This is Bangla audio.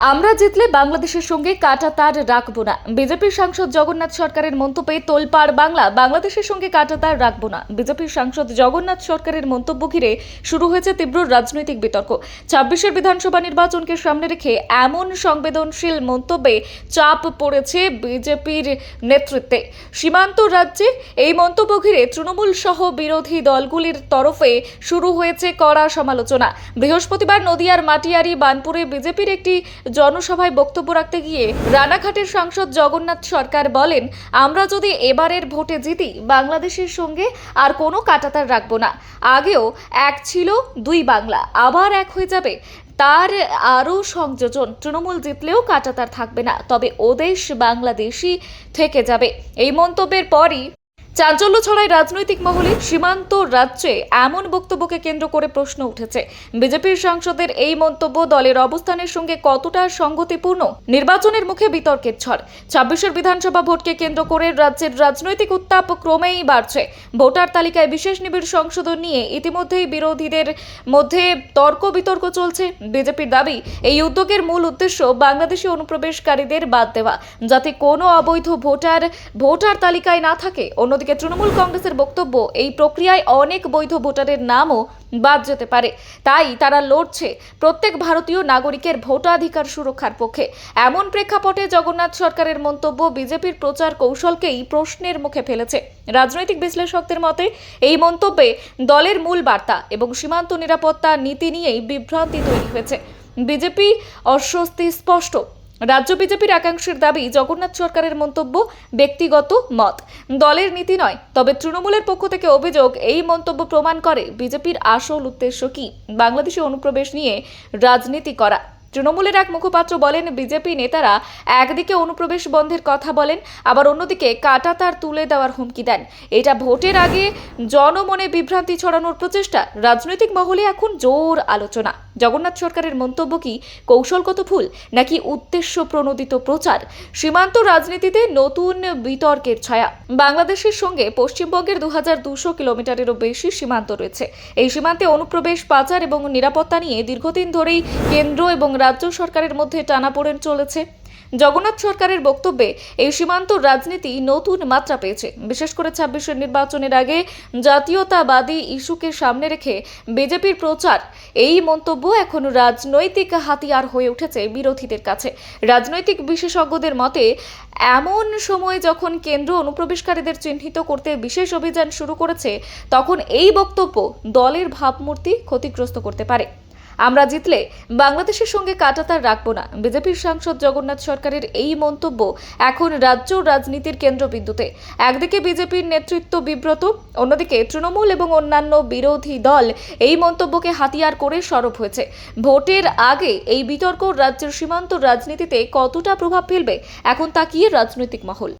আমরা জিতলে বাংলাদেশের সঙ্গে কাটা তার রাখব না। বিজেপির সাংসদ জগন্নাথ সরকারের মন্তব্যে তোলপাড় বাংলা। বাংলাদেশের সঙ্গে কাটা তার রাখব না। বিজেপির সাংসদ জগন্নাথ সরকারের মন্তব্য ঘিরে শুরু হয়েছে তীব্র রাজনৈতিক বিতর্ক। ছাব্বিশের বিধানসভা নির্বাচনকে সামনে রেখে এমন সংবেদনশীল মন্তব্যে চাপ পড়েছে বিজেপির নেতৃত্বে। সীমান্ত রাজ্যে এই মন্তব্য ঘিরে তৃণমূল সহ বিরোধী দলগুলির তরফে শুরু হয়েছে কড়া সমালোচনা। বৃহস্পতিবার নদিয়ার মাটিয়ারি, বানপুরে বিজেপির একটি জনসভায় বক্তব্য রাখতে গিয়ে রানাঘাটের সাংসদ জগন্নাথ সরকার বলেন, আমরা যদি এবারের ভোটে জিতি, বাংলাদেশের সঙ্গে আর কোনো কাটাতার রাখব না। আগেও এক ছিল, দুই বাংলা। আবার এক হয়ে যাবে। তার আরও সংযোজন। তৃণমূল জিতলেও কাটাতার থাকবে না। তবে ওদেশ বাংলাদেশই থেকে যাবে। এই মন্তব্যের পরই চাঞ্চল্য ছড়ায় রাজনৈতিক মহলে সীমান্ত রাজ্যে এমন বক্তব্যকে কেন্দ্র করে প্রশ্ন উঠেছে। বিজেপির সাংসদের এই মন্তব্য দলের অবস্থানের সঙ্গে কতটা সঙ্গতিপূর্ণ? নির্বাচনের মুখে বিতর্কের ঝড় ছাব্বিশের বিধানসভা ভোটকে কেন্দ্র করে রাজ্যের রাজনৈতিক উত্তাপ ক্রমেই বাড়ছে। ভোটার তালিকায় বিশেষ নিবিড় সংশোধন নিয়ে ইতিমধ্যেই বিরোধীদের মধ্যে তর্ক বিতর্ক চলছে। বিজেপির দাবি, এই উদ্যোগের মূল উদ্দেশ্য বাংলাদেশি অনুপ্রবেশকারীদের বাদ দেওয়া। যাতে কোনো অবৈধ ভোটার ভোটার তালিকায় না থাকে, অন্যদিকে তৃণমূল কংগ্রেসের বক্তব্য, এই প্রক্রিয়ায় অনেক বৈধ ভোটারের নামও বাদ যেতে পারে। তাই তারা লড়ছে প্রত্যেক ভারতীয় নাগরিকের ভোটাধিকার সুরক্ষার পক্ষে। এমন প্রেক্ষাপটে জগন্নাথ সরকারের মন্তব্য বিজেপির প্রচার কৌশলকেই প্রশ্নের মুখে ফেলেছে। রাজনৈতিক বিশ্লেষকদের মতে, এই মন্তব্যে দলের মূল বার্তা এবং সীমান্ত নিরাপত্তা নীতি নিয়েই বিভ্রান্তি তৈরি হয়েছে। বিজেপি অস্বস্তি স্পষ্ট। রাজ্য বিজেপির একাংশের দাবি জগন্নাথ সরকারের মন্তব্য ব্যক্তিগত মত। দলের নীতি নয়, তবে তৃণমূলের পক্ষ থেকে অভিযোগ এই মন্তব্য প্রমাণ করে বিজেপির আসল উদ্দেশ্য কি। বাংলাদেশে অনুপ্রবেশ নিয়ে রাজনীতি করা। তৃণমূলের এক মুখপাত্র বলেন, বিজেপি নেতারা একদিকে অনুপ্রবেশ বন্ধের কথা বলেন, আবার অন্যদিকে কাটা তার তুলে দেওয়ার হুমকি দেন। এটা ভোটের আগে জনমনে বিভ্রান্তি ছড়ানোর প্রচেষ্টা। রাজনৈতিক মহলে এখন জোর আলোচনা। জগন্নাথ সরকারের মন্তব্য কি কৌশলগত ভুল নাকি উদ্দেশ্য প্রণোদিত প্রচার? সীমান্ত রাজনীতিতে নতুন বিতর্কের ছায়া। বাংলাদেশের সঙ্গে পশ্চিমবঙ্গের দু হাজার দুশো কিলোমিটারেরও বেশি সীমান্ত রয়েছে। এই সীমান্তে অনুপ্রবেশ, পাচার এবং নিরাপত্তা নিয়ে দীর্ঘদিন ধরেই কেন্দ্র এবং রাজ্য সরকারের মধ্যে টানাপোড়েন চলেছে। জগন্নাথ সরকারের বক্তব্যে এই সীমান্ত রাজনীতি নতুন মাত্রা পেয়েছে। বিশেষ করে ছাব্বিশের নির্বাচনের আগে জাতীয়তাবাদী ইস্যুকে সামনে রেখে বিজেপির প্রচার, এই মন্তব্য এখন রাজনৈতিক হাতিয়ার হয়ে উঠেছে বিরোধীদের কাছে। রাজনৈতিক বিশেষজ্ঞদের মতে, এমন সময় যখন কেন্দ্র অনুপ্রবেশকারীদের চিহ্নিত করতে বিশেষ অভিযান শুরু করেছে, তখন এই বক্তব্য দলের ভাবমূর্তি ক্ষতিগ্রস্ত করতে পারে। আমরা জিতলে বাংলাদেশের সঙ্গে কাটাতার রাখব না। বিজেপির সাংসদ জগন্নাথ সরকারের এই মন্তব্য এখন রাজ্য রাজনীতির কেন্দ্রবিন্দুতে। একদিকে বিজেপির নেতৃত্ব বিব্রত, অন্যদিকে তৃণমূল এবং অন্যান্য বিরোধী দল এই মন্তব্যকে হাতিয়ার করে সরব হয়েছে। ভোটের আগে এই বিতর্ক রাজ্যের সীমান্ত রাজনীতিতে কতটা প্রভাব ফেলবে, এখন তাকিয়ে রাজনৈতিক মহল।